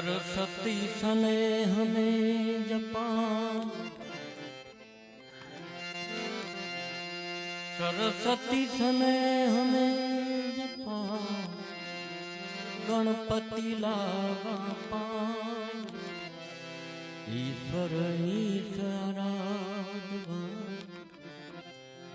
સરસ્વતી સને હમે જપા સરસ્વતી સને હમે જપા ગણપતિ લાવા પા ઈશ્વર ઈશ્વરા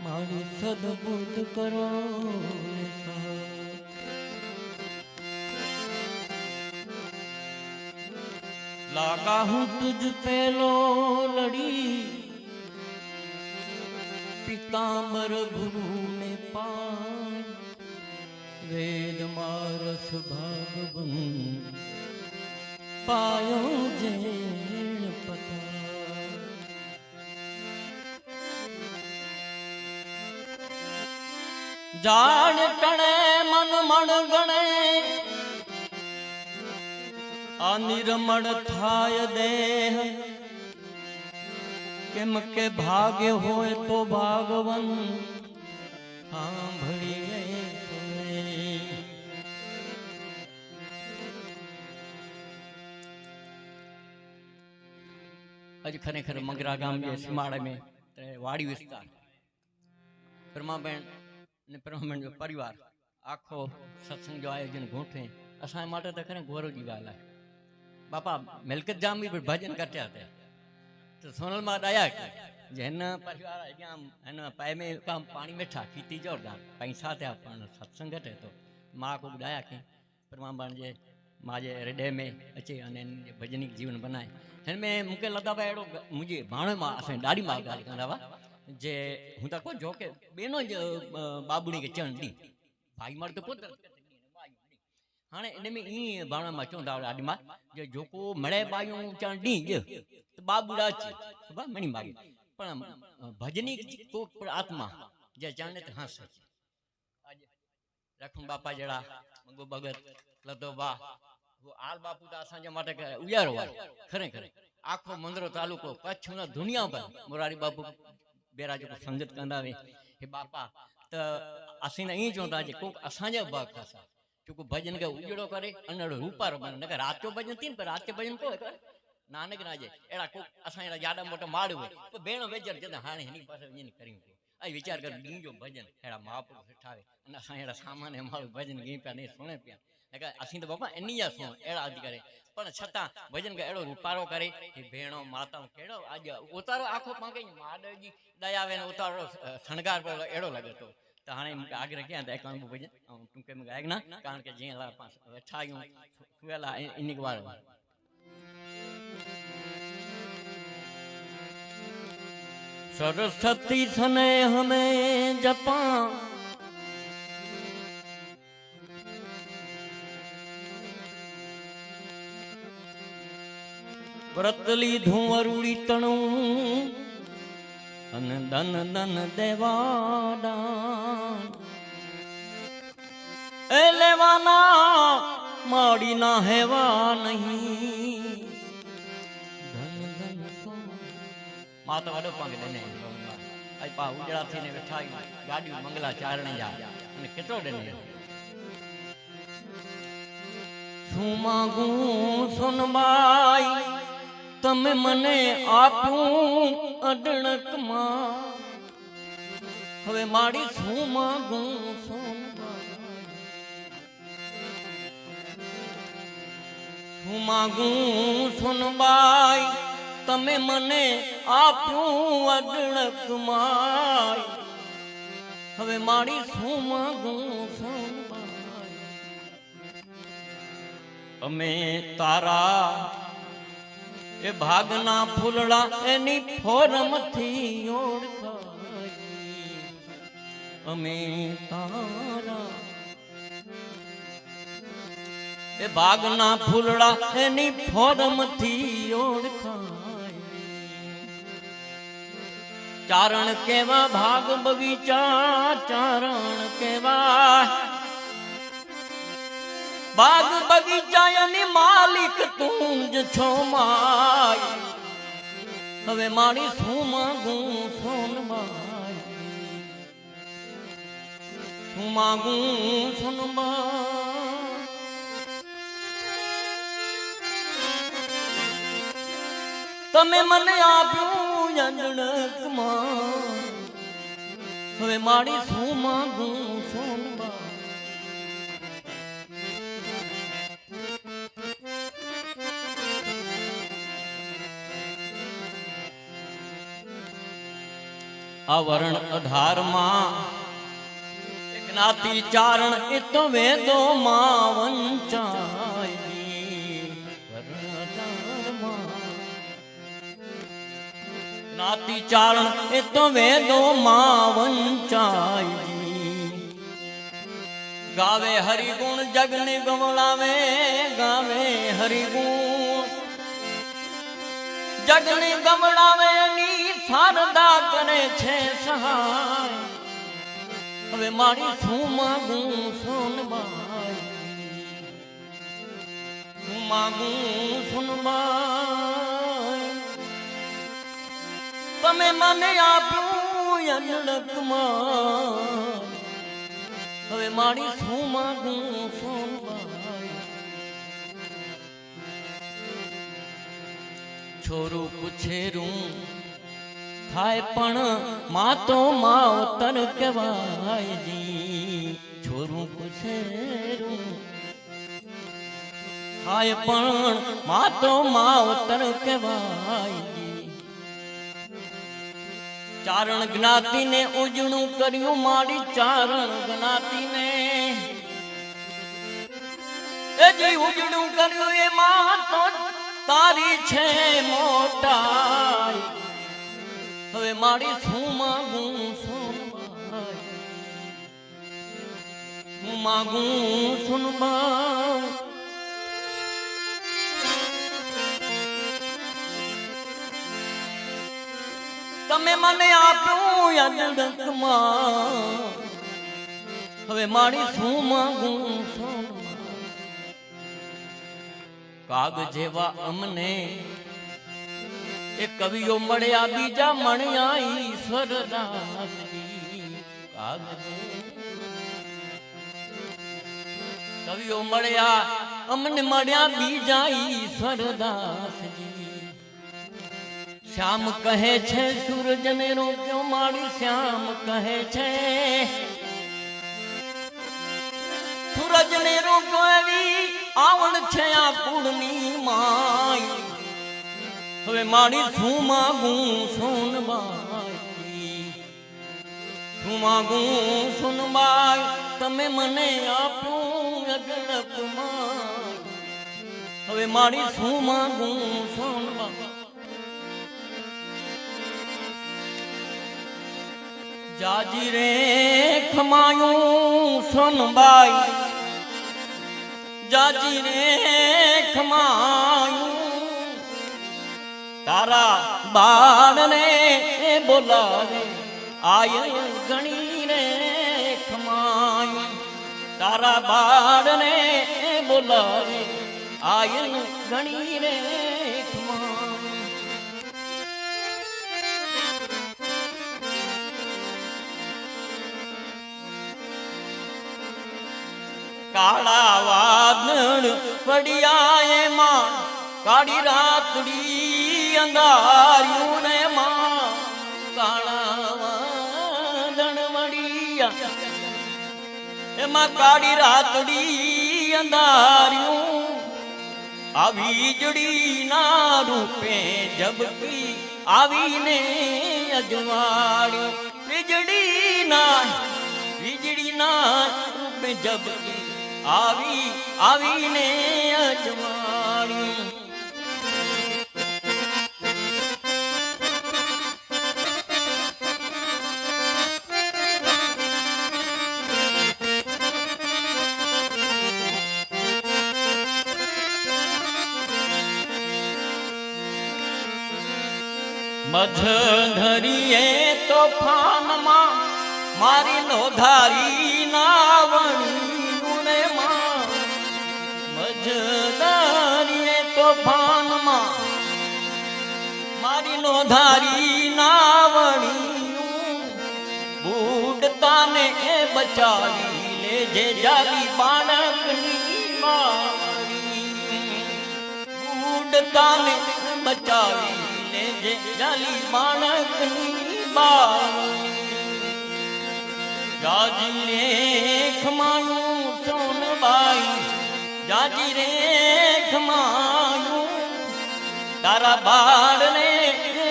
મારી સદબુદ્ધ કરો સા લાગા હું તુજ પેલો લડી પિતાંબર ગુરુ ને પાય વેદ મારસ ભાગવન પાયો જેણ પતા જાણ ટણે અનિર્મળ થાય દેહ. કેમ કે ભાગ્ય હોય તો ભાગવન. સાંભળીએ આજે ખરેખર મગરા ગામ સીમાડે મેં વાડી વિસ્તાર. પરમાબેન ને પરમાબેન પરિવાર આખો સત્સંગ આયોજન ગોઠવે. અસાય માટે તો ખરે ગોરજી ગાલા બાપા, મિલકત જામ વિભાજન કરતા હતા. તો સોનલમાં દયા જેના પરિવાર આમ એના પાયમે કામ પાણી મેઠા ખેતી જોરદાર. પૈસા થયા પણ સત્સંગ હતો મા ખૂબ દયા કે પરમાબાણ જે માજે હૃદય મેં અચે અને ભજનિક જીવન બનાય. અને મેં મૂકે લદાભાઈ એડો મુજે ભાણમાં અસાਂ ડાડી માં ગાલ કરાવા જે હું તો કહું જો કે બેનો જ બાબુની કે ચણ દી ભાઈ માર તો પોતે ಹಣೆ ನಿಮಿ ಈ ಬಾಣ ಮಚ್ಚೊಂದಾವಳ ಅಡಿಮ ಜೆ ಜೋಕು ಮಳೆ ಬಾಯು ಚಂಡಿ ಜೆ ಬಾಬುಡಾ ಚಿ ಬಾ ಮಣಿ ಮಾಗಿ પણ ભજની કોક પર આત્મા, જે જાણે તે હાંસ. રખું બાપા જડા, મંગો ભગત લતો બા આલ બાપુ તો અસાંજે માટે ઉજારવા ખરેખર. આખો મંદરો તાલુકો, કચ્છના દુનિયા પર મોરારી બાપુ બેરાજો સંગત કંદાવે હે બાપા, તો અસીને અહીં જોતા જે કોક અસાંજે બા ખાસા ચૂંકુ ભજન કે ઉજળો કરે અને રૂપારો બને. નગર રાત્યો ભજનથી ને પણ રાત્ય ભજન કોઈ કરે. નાનક ના જાય એડા કોક અસાય એડા જાડા મોટો માળ હોય, તો બેણો વેચર, જતા હાણે એની પાસે એને કરી આ વિચાર કર ગીંજો ભજન એડા માપો ઠાવે અને અસાય એડા સામાન મારું ભજન ગી પ્યા નહીં સુણે પ્યા. અસી તો બાપા એની યા શું એડા આજ કરે. પણ છતાં ભજન એડો રૂપારો કરે, એ ભેણો માતા કેડો આજે ઉતારો આખો પાંકે માડજી દયા આવે ઉતારો શણગાર એડો લાગે તો તો હાણે મુકે આગળ ક્યાં થાય? કામ ભજન ટૂંકે મુકે આગના કારણ કે જે લા પાસ ઠાયું વેલા ઇનિક વાર સરસ્વતી સને હમે જપા. વ્રત લીધું અરુળી તણું. અને ધન ધન દેવાડા એ લેવાના માડી ના હેવા નહીં. ધન ધન બેઠા. ગાડીઓ મંગલા ચારણે જા. તમે મને આપ્યું અડણકમાં. હવે મારી શું માગું સોનબાઈ શું માગું સુનબાઈ તમે મને આપ્યું અડણકમાં હવે મારી શું માગું સુનબાઈ અમે તારા એ ભાગના ફૂલડા એની ફોરમથી ઓળખાય. અમે તારા. એ ભાગના ફૂલડા એની ફોરમથી ઓળખાય. ચારણ કેવા ભાગ બગીચા, ચારણ કેવા બાગ બગીચાની માલિક તું જ છો માય હવે મારી શું માગું સોનબાઈ હું માગું સોનબાઈ તમે મને આપ્યું અંજણકમાં હવે મારી શું માંગું સોનબા આ વર્ણ અઢારમાં. જ્ઞાતિ ચારણ એ તો વેદો માં વંચાય વર્ણ અઢારમાં જ્ઞાતિ ચારણ એ તો વેદો માં વંચાય ગાવે હરિગુણ, જગને ગમળાવે ગાવે હરિગુણ. જગને ગવડાવે ની શારદા કરે છે સહાય. હવે મારી શું માગું સોનબાઈ હું માગું? સોનબાઈ તમે મને આપ્યું અનડકમાં હવે મારી શું માગું સોનબાઈ છોરું. પૂછેરું થાય પણ માં તો માવતર કહેવાય છોરું. પૂછેરું થાય પણ માં તો માવતર કહેવાય ચારણ જ્ઞાતિને ઉજણું કર્યું મારી ચારણ જ્ઞાતિને. એ જે ઉજણું કર્યું એ માં તો તારી છે મોટાઈ. હવે મારી શું માગું, શું હું માગું સુનબાઈ તમે મને આપ્યું યદડકમાં હવે મારી શું માગું સોનબાઈ કાગ જેવા અમને એ કવિઓ મળ્યા, બીજા મણ્યા ઈશ્વર કવિઓ મળ્યા, અમને મળ્યા, બીજા ઈશ્વર દાસજી. શ્યામ કહે છે, સૂરજને રોક્યો મારી શ્યામ કહે છે, સૂરજને રોક્યો એવી આવડ છે આ કુળની માય હવે મારી શું માગું સોનબાઈ શું માગું સોનબાઈ તમે મને આપ્યું અગણપ હવે મારી શું માગું સોનબાઈ જાજી રે ખમાયું સોનબાઈ જાજી રે ખમાયું. તારા બાળને બોલાવે આય ગણી રે ખમાયું. તારા બાળને બોલાવે આય ગણી રે કાળા વાદળ એમાં કાળી રાતડી અંધાર્યું ને માં એમાં કાળી રાતડી અંધાર્યું આ વીજળી ના રૂપે જબકી આવીને અજવાળ્યું. વીજળી ના વીજળી ના રૂપે જબકી આવી આવીને અજવાણી મધ ધરીએ તોફાનમાં મારી નોધારી નાવણી. મજદારીએ તોફાનમાં મારી નોધારી નાવણી બુડતાને એ બચાવી લેજે જાલી બાળકની મારી બુડતાને બચાવી જે જાલી બાળકની મારી રાજી રે માનું સોનબાઈ જાજી રે ખમાયું તારા બાળને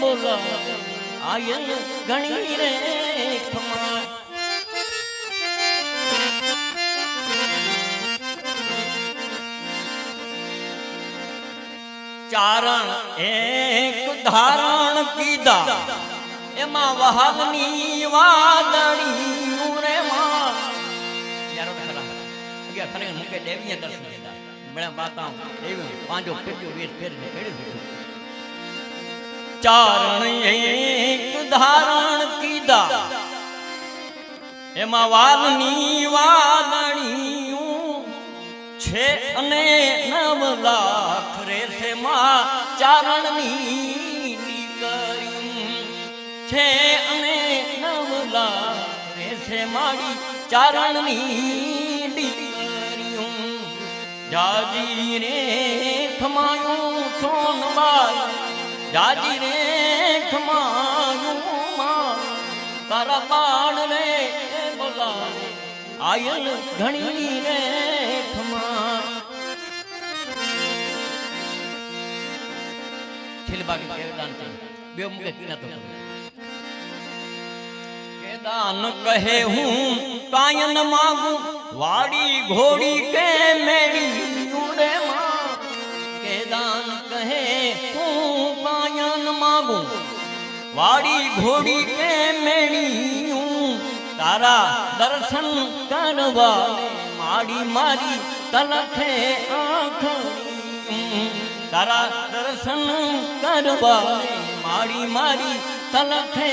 બોલા આયલ ઘણી રે ખમા ચારણ એક ધારણ કીધા એમાં વહાવની વાદળી અગિયાર ખરે મૂકે દેવીએ દર્શન કીધા બળા બાતા એવી પાંજો ફેરજો વીર ફેરને ફેર્યું ચારણ ધારણ કીધા. એમાં વાલની વાદળીયું છે અને નવ લાખ રેસે માં ચારણની છે અને નવ લાખ રેસે માડી ચારણની જાજી રે ખમાયું સોનબાઈ જાજી રે ખમાયું માં તારા બાણ રે બોલાવે. આયલ ઘણી રે ખમા છેલ્લી બાકી કેદાન બે મુકે કિના તો. કેદાન કહે હું કાયન માગું. વાડી ઘોડી કે મેળી ઉડે માં, કેદાન કહે, તું પાયન માગું. વાડી ઘોડી કે મેળી તારા દર્શન કરવા માડી મારી તલખે આંખ તારા દર્શન કરવા માડી મારી તલખે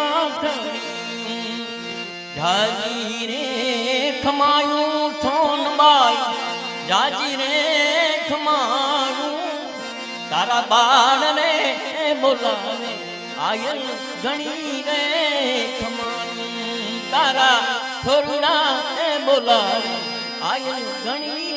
આંખણી જાજી રે ખમાયું સોનબાઈ જાજી રે ખમાયું, તારા બાળને બોલાવે, આયલ ઘણી રે ખમાયું, તારા થોરુડા બોલાવે, આયલ ઘણી